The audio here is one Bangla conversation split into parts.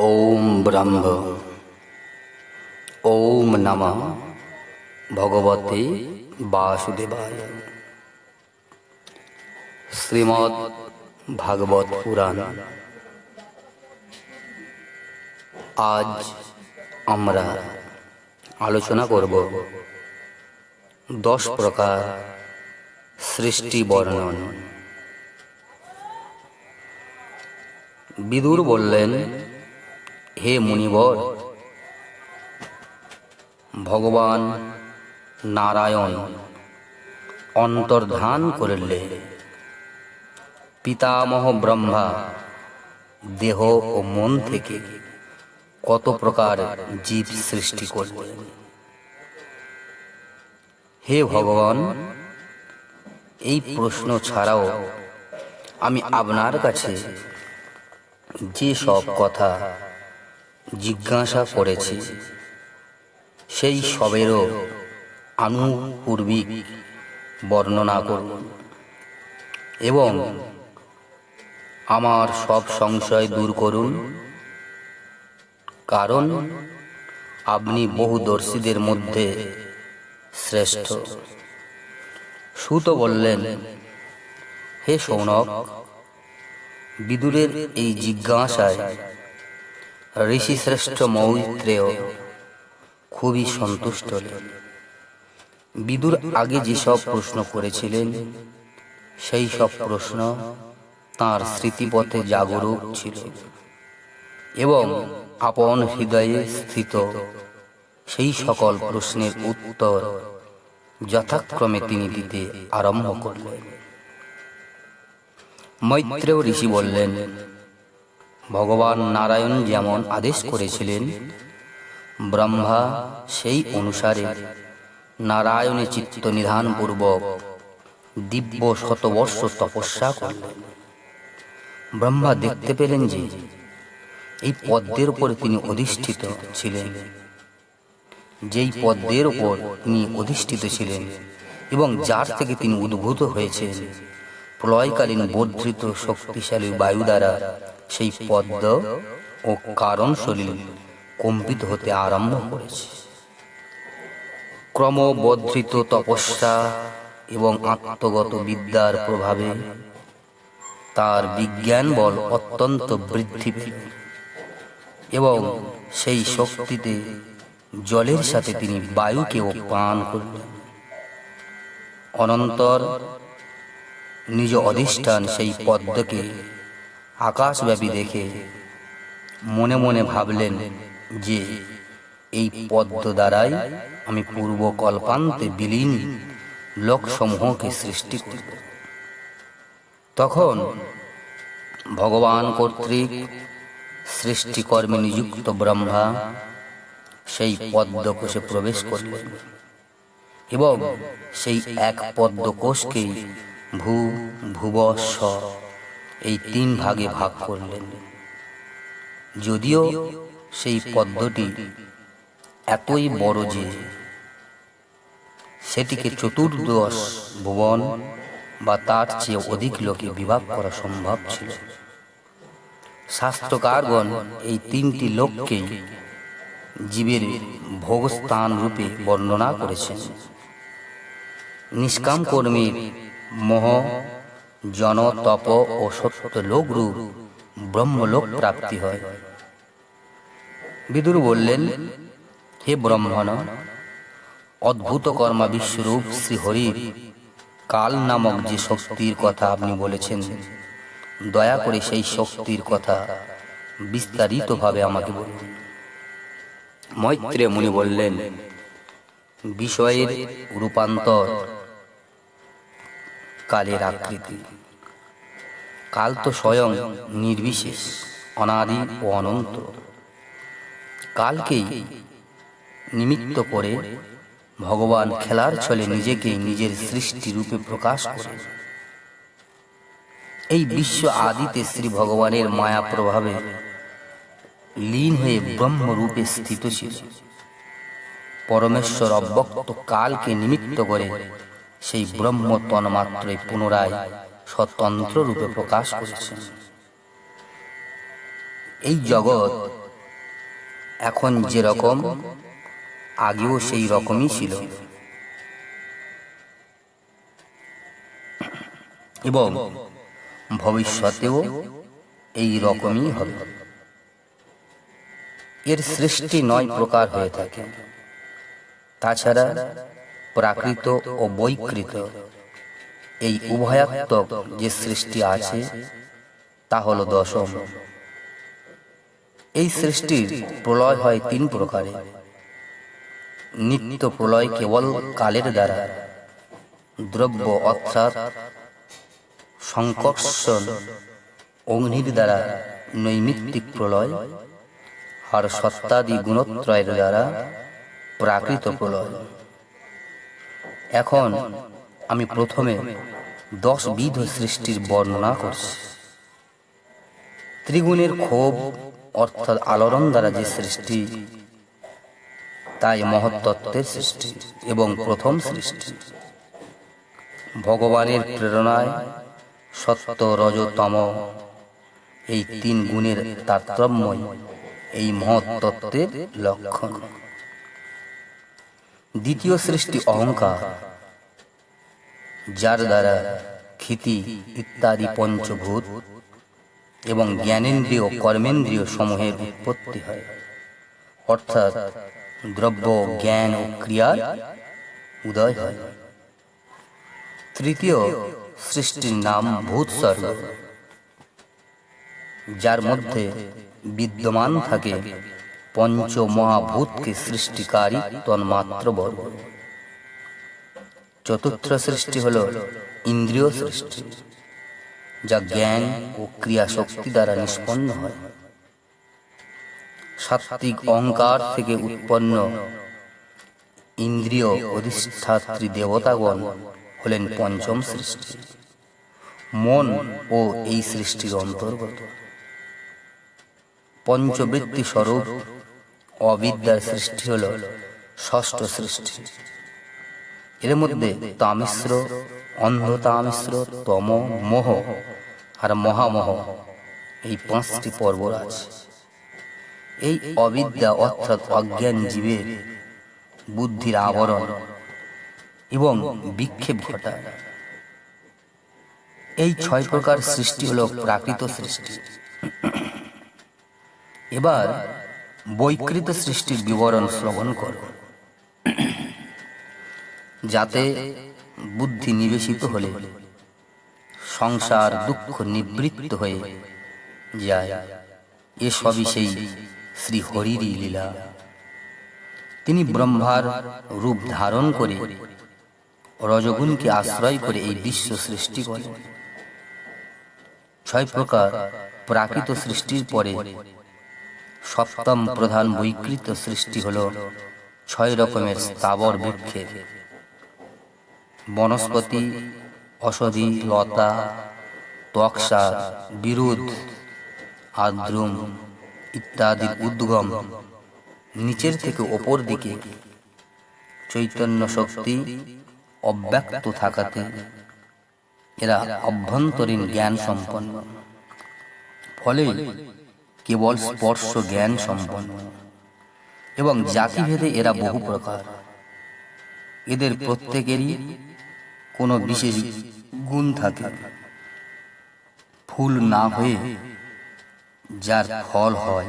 ওম ব্রহ্ম ওম নম ভগবতে বাসুদেবায় শ্রীমৎ ভাগবত পুরাণ আজ আমরা আলোচনা করব দশ প্রকার সৃষ্টি বর্ণন। বিদুর বললেন হে মুনিবর, ভগবান নারায়ণ, অন্তর্ধান করলে। পিতামহ ব্রহ্মা, দেহ ও মন থেকে কত প্রকার জীব সৃষ্টি করলেন। হে ভগবান, এই প্রশ্ন ছাড়াও আমি আপনার কাছে যে সব কথা জিজ্ঞাসা করেছি, সেই সবেরও আনুপূর্বিক বর্ণনা করুন এবং আমার সব সংশয় দূর করুন। কারণ আপনি বহুদর্শীদের মধ্যে শ্রেষ্ঠ। সুত বললেন, হে সৌনক, বিদুরের এই জিজ্ঞাসায় ঋষি শ্রেষ্ঠ মৈত্রেয় খুবই সন্তুষ্ট হলেন বিদুর আগে যেসব প্রশ্ন করেছিলেন, সেই সব প্রশ্ন তার স্মৃতিপথে জাগরুক ছিল এবং আপন হৃদয়ে স্থিত সেই সকল প্রশ্নের উত্তর যথাক্রমে তিনি দিতে আরম্ভ করলেন। মৈত্রেয় ঋষি বললেন ভগবান নারায়ণ যেমন আদেশ করেছিলেন, ব্রহ্মা সেই অনুসারে নারায়ণে চিত্ত নিধান পূর্বক দিব্য শতবর্ষ তপস্যা করলেন। ব্রহ্মা দেখতে পেলেন যে এই পদ্মের উপরে তিনি অধিষ্ঠিত ছিলেন। যেই পদ্মের উপর তিনি অধিষ্ঠিত ছিলেন এবং যার থেকে তিনি উদ্ভূত হয়েছেন, প্রলয়কালীন বর্ধিত শক্তিশালী বায়ু দ্বারা সেই পদ্ম ও কারণ শরীর কম্পিত হতে আরম্ভ করেছে। ক্রমবর্ধিত তপস্যা এবং আত্মগত বিদ্যার প্রভাবে তার বিজ্ঞান বল অত্যন্ত বৃদ্ধি এবং সেই শক্তিতে জলের সাথে তিনি বায়ুকেও পান করলেন। অনন্তর নিজ অধিষ্ঠান সেই পদ্মকে আকাশব্যাপী দেখে মনে মনে ভাবলেন যে এই পদ্ম দ্বারাই আমি পূর্ব কল্পান্তে বিলীন লোকসমূহকে সৃষ্টি করব। তখন ভগবান কর্তৃক সৃষ্টিকর্মে নিযুক্ত ব্রহ্মা সেই পদ্মকোষে প্রবেশ করলেন এবং সেই এক পদ্মকোষকেই ভূ ভুব স এই তিন ভাগে ভাগ করলেন। যদিও সেই পদ্মটি এতই বড় যে সেটিকে চতুর্দশ ভুবন বা তার চেয়ে অধিক লোকে বিভাগ করা সম্ভব ছিল। শাস্ত্রকারগণ এই তিনটি লোককেই জীবের ভোগস্থান রূপে বর্ণনা করেছেন। নিষ্কাম কর্মীর মোহ জন তপ ও সত্য লোক রূপ ব্রহ্মলোক প্রাপ্তি হয়। বিদুর বললেন, হে ব্রহ্মণ, অদ্ভুত কর্মা বিশ্বরূপ শ্রীহরির কাল নামক যে শক্তির কথা আপনি বলেছেন, দয়া করে সেই শক্তির কথা বিস্তারিতভাবে আমাকে বলুন। মৈত্রে মুনি বললেন, বিষয়ের রূপান্তর কালের আকৃতি। কাল তো স্বয়ং নির্বিশেষ, অনাদি ও অনন্ত। কালকেই নিমিত্ত করে ভগবান খেলার ছলে নিজেকে নিজের সৃষ্টি রূপে প্রকাশ করে এই বিশ্ব আদিতে শ্রী ভগবানের মায়া প্রভাবে লীন হয়ে ব্রহ্মরূপে স্থিত ছিল। পরমেশ্বর অব্যক্ত কালকে নিমিত্ত করে সেই ব্রহ্ম তন্মাত্রই পুনরায় স্বতন্ত্র রূপে প্রকাশ করেছেন। এই জগৎ এখন যে রকম, আগেও সেই রকমই ছিল। এবং ভবিষ্যতেও এই রকমই হবে। এর সৃষ্টি নয় প্রকার হয়ে থাকে। তাছাড়া প্রাকৃত ও বৈকৃত। এই উভয়াত্মক যে সৃষ্টি আছে, তা হল দশম। এই সৃষ্টির প্রলয় হয় তিন প্রকারে। নিত্য প্রলয় কেবল কালের দ্বারা। দ্রব্য অর্থাৎ সংকর্ষণ অগ্নির দ্বারা নৈমিত্তিক প্রলয়, আর সত্তাদি গুণত্রয়ের দ্বারা প্রাকৃত প্রলয়। এখন আমি প্রথমে দশ বিধ সৃষ্টির বর্ণনা করছি। ত্রিগুণের ক্ষোভ অর্থাৎ আলোড়ন দ্বারা যে সৃষ্টি, তাই মহত্তত্ত্বের সৃষ্টি এবং প্রথম সৃষ্টি। ভগবানের প্রেরণায় সত্য রজতম এই তিন গুণের তারতম্যই এই মহত্তত্ত্বের লক্ষণ। দ্বিতীয় সৃষ্টি অহংকার, যার দ্বারা ক্ষিতি ইত্যাদি পঞ্চভূত এবং জ্ঞানেন্দ্রিয় কর্মেন্দ্রীয় সমূহের উৎপত্তি হয়। অর্থাৎ দ্রব্য, জ্ঞান ও ক্রিয়ার উদয় হয়। তৃতীয় সৃষ্টির নাম ভূতস্বর্গ যার মধ্যে বিদ্যমান থাকে পঞ্চ মহাভূতকে সৃষ্টিকারী তন্মাত্র বর্গ চতুর্থ সৃষ্টি হল ইন্দ্রিয় সৃষ্টি, যা জ্ঞান ও ক্রিয়া শক্তি দ্বারা নিষ্পন্ন হয়। সাত্ত্বিক অহংকার থেকে উৎপন্ন ইন্দ্রিয় অধিষ্ঠাত্রী দেবতাগণ হলেন পঞ্চম সৃষ্টি। মন ও এই সৃষ্টির অন্তর্গত। পঞ্চবৃত্তি স্বরূপ অবিদ্যার সৃষ্টি হল ষষ্ঠ সৃষ্টি। এর মধ্যে তামিশ্র, অন্ধতামিশ্র, তম, মোহ আর মহামোহ এই পাঁচটি পর্ব আছে। এই অবিদ্যা অর্থাৎ অজ্ঞান জীবের বুদ্ধির আবরণ এবং বিক্ষেপ ঘটায়। এই ছয় প্রকার সৃষ্টি হল প্রাকৃত সৃষ্টি। এবার বৈকৃত সৃষ্টির বিবরণ শ্রবণ করো। যাতে বুদ্ধি নিবেশিত হলে সংসার দুঃখ নিবৃত্ত হয়ে যায়। এসবই সেই শ্রী হরিরই লীলা। তিনি ব্রহ্মার রূপ ধারণ করে রজগুণকে আশ্রয় করে এই বিশ্ব সৃষ্টি করেন। ছয় প্রকার প্রাকৃত সৃষ্টির পরে সপ্তম প্রধান বৈকৃত সৃষ্টি হল ছয় রকমের স্থাবর বৃক্ষের। বনস্পতি অসধি লতা, তক্সা, বিরুদ, আদ্রুম ইত্যাদির উদ্গম। নিচের থেকে ওপর দিকে চৈতন্য শক্তি অব্যক্ত থাকাতে এরা অভ্যন্তরীণ জ্ঞান সম্পন্ন ফলে কেবল স্পর্শ জ্ঞান সম্পন্ন এবং জাতিভেদে এরা বহু প্রকার। এদের প্রত্যেকেরই কোনো বিশেষ গুণ থাকে। ফুল না হয়ে যার ফল হয়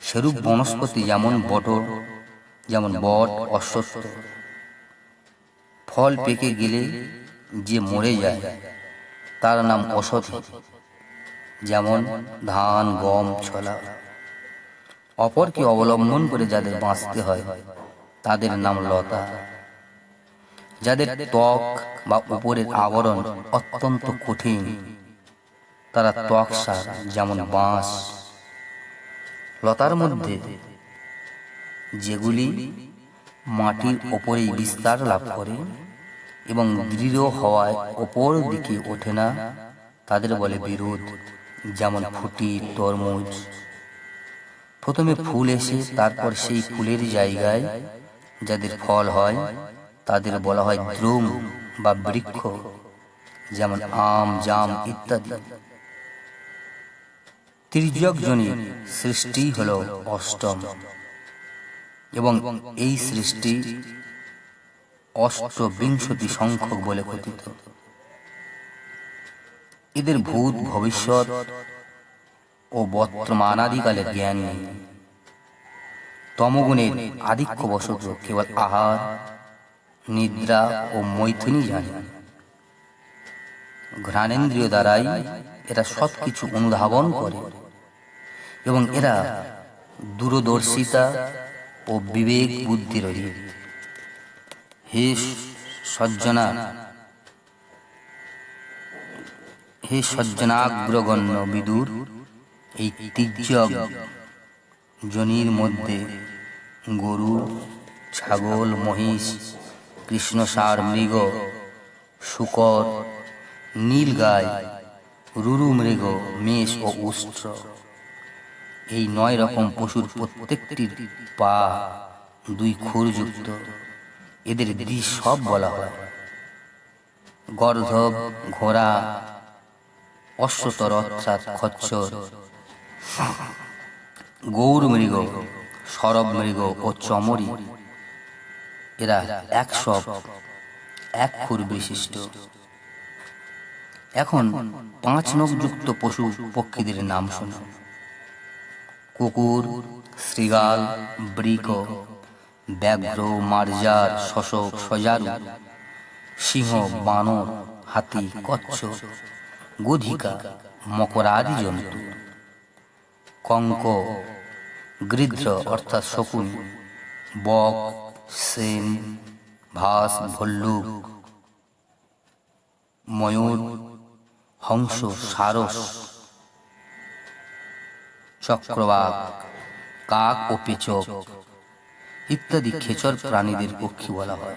সেরূপ বনস্পতি যেমন বটর যেমন বট অশ্বত্থ। ফল পেকে গেলে যে মরে যায় তার নাম অসধি যেমন ধান, গম, ছলা। অপরকে অবলম্বন করে যাদের বাঁচতে হয়, তাদের নাম লতা। যাদের ত্বক বা উপরের আবরণ অত্যন্ত কঠিন, তারা ত্বক সার, যেমন বাঁশ। লতার মধ্যে যেগুলি মাটির ওপরেই বিস্তার লাভ করে এবং দৃঢ় হওয়ায় ওপর দিকে ওঠে না, তাদের বলে বিরোধ। যেমন ফুটি তরমুজ। প্রথমে ফুল এসে তারপর সেই ফুলের জায়গায় যাদের ফল হয় তাদের বলা হয় দ্রুম বা বৃক্ষ। যেমন আম জাম ইত্যাদি। তির্যক সৃষ্টি হল অষ্টম। এবং এই সৃষ্টি অষ্টবিংশতি সংখ্যক বলে কথিত। এদের ভূত ভবিষ্যৎ ও বর্তমানাদিকালে জ্ঞান। নেই তমগুণের আধিক্যবশত কেবল আহার, নিদ্রা ও মৈথুনই জানে। ঘ্রাণেন্দ্রিয় দ্বারাই এরা সব কিছু অনুধাবন করে এবং এরা দূরদর্শিতা ও বিবেক বুদ্ধি রহিত হে সজ্জনা হে সজ্জনাগ্রগণ্য বিদুর এই তির্যক জনির মধ্যে গরু, ছাগল, মহিষ কৃষ্ণসার মৃগ, শুকর, নীল গাই, রুরু মৃগ, মেষ ও উষ্ট্র, এই নয় রকম পশুর প্রত্যেকটির পা দুই খুরযুক্ত। এদের দিশ সব বলা হয়। গর্ধব, ঘোড়া অশ্বতর খচ্চর। সরব মৃগ ও চমরি, এরা একশো এক খুর বিশিষ্ট। এখন পাঁচ নখযুক্ত পশু পক্ষীদের নাম শোনো। কুকুর শ্রীগাল বৃক, ব্যাঘ্র, মার্জার, শশক, সজারু, সিংহ, বানর, হাতি কচ্ছ গোধিকা, মকরাদি জন্তু। কঙ্ক গৃধ্র অর্থাৎ শকুন, বক, সেন, ভাস, ভল্লুক, ময়ূর, হংস, সারস, চক্রবাক, কাক ও পেচক ইত্যাদি খেচর প্রাণীদের পক্ষী বলা হয়।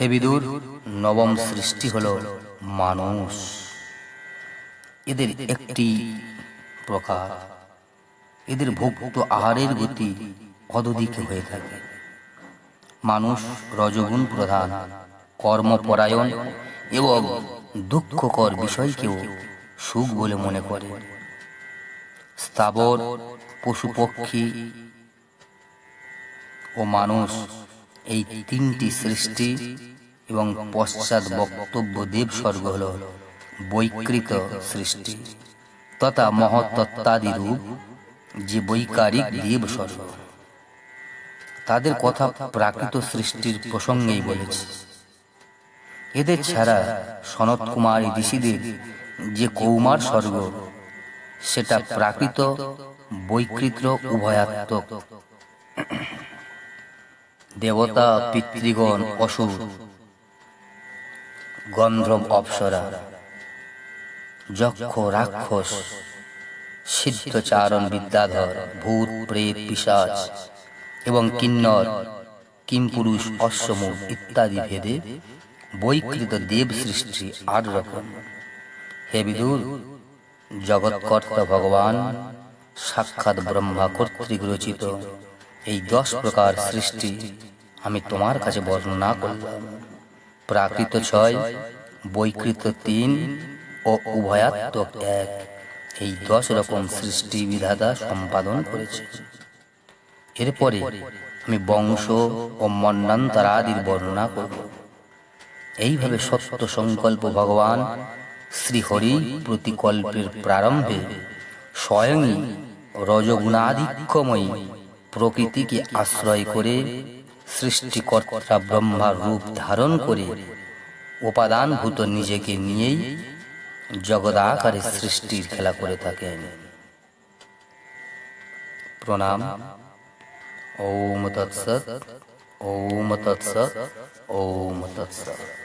হে বিদুর, নবম সৃষ্টি হল মানুষ। এদের একটি প্রকার। এদের ভুক্ত আহারের গতি অদধিক হয়ে থাকে। মানুষ রজগুণ প্রধান, কর্মপরায়ণ এবং দুঃখকর বিষয়কেও সুখ বলে মনে করে। স্থাবর পশু পক্ষী ও মানুষ এই তিনটি সৃষ্টি এবং পশ্চাৎ বক্তব্য দেব স্বর্গ হল বৈকৃত সৃষ্টি। তথা মহত্ত্বাদি রূপ, যে বৈকারিক দেব স্বর্গ তাদের কথা প্রাকৃত সৃষ্টির প্রসঙ্গেই বলেছি। এদের ছাড়া সনত কুমারী ঋষিদের যে কৌমার স্বর্গ, সেটা প্রাকৃত, বৈকৃত, উভয়াত্মক। দেবতা, পিতৃগণ, অসুর, গন্ধর্ব, অপ্সরা। যক্ষ রাক্ষস সিদ্ধচারণ বিদ্যাধর, ভূত, প্রেত, পিসাচ এবং কিন্নর কিমপুরুষ অশ্বমুখ ইত্যাদি ভেদে বৈকৃত দেব সৃষ্টি আট রকম। হে বিদুর, জগৎকর্তা ভগবান, সাক্ষাৎ ব্রহ্মা কর্তৃক রচিত এই দশ প্রকার সৃষ্টি আমি তোমার কাছে বর্ণনা করলাম। প্রাকৃত ছয়, বৈকৃত তিন ও উভয়াত্মক এক। এই দশ রকম সৃষ্টি বিধাতা সম্পাদন করেছে। এরপরে আমি বংশ ও মন্নান্তরাদির বর্ণনা করব। এইভাবে সত্য সংকল্প ভগবান শ্রীহরি প্রতিকল্পের প্রারম্ভে স্বয়ংই রজগুণাধিক্যময়ী প্রকৃতিকে আশ্রয় করে সৃষ্টিকর্তা ব্রহ্মার রূপ ধারণ করে উপাদানভূত নিজেকে নিয়েই জগদাকারে সৃষ্টির খেলা করে থাকেন। প্রণাম। ওম তৎসৎ ওম তৎসৎ ওম তৎসৎ।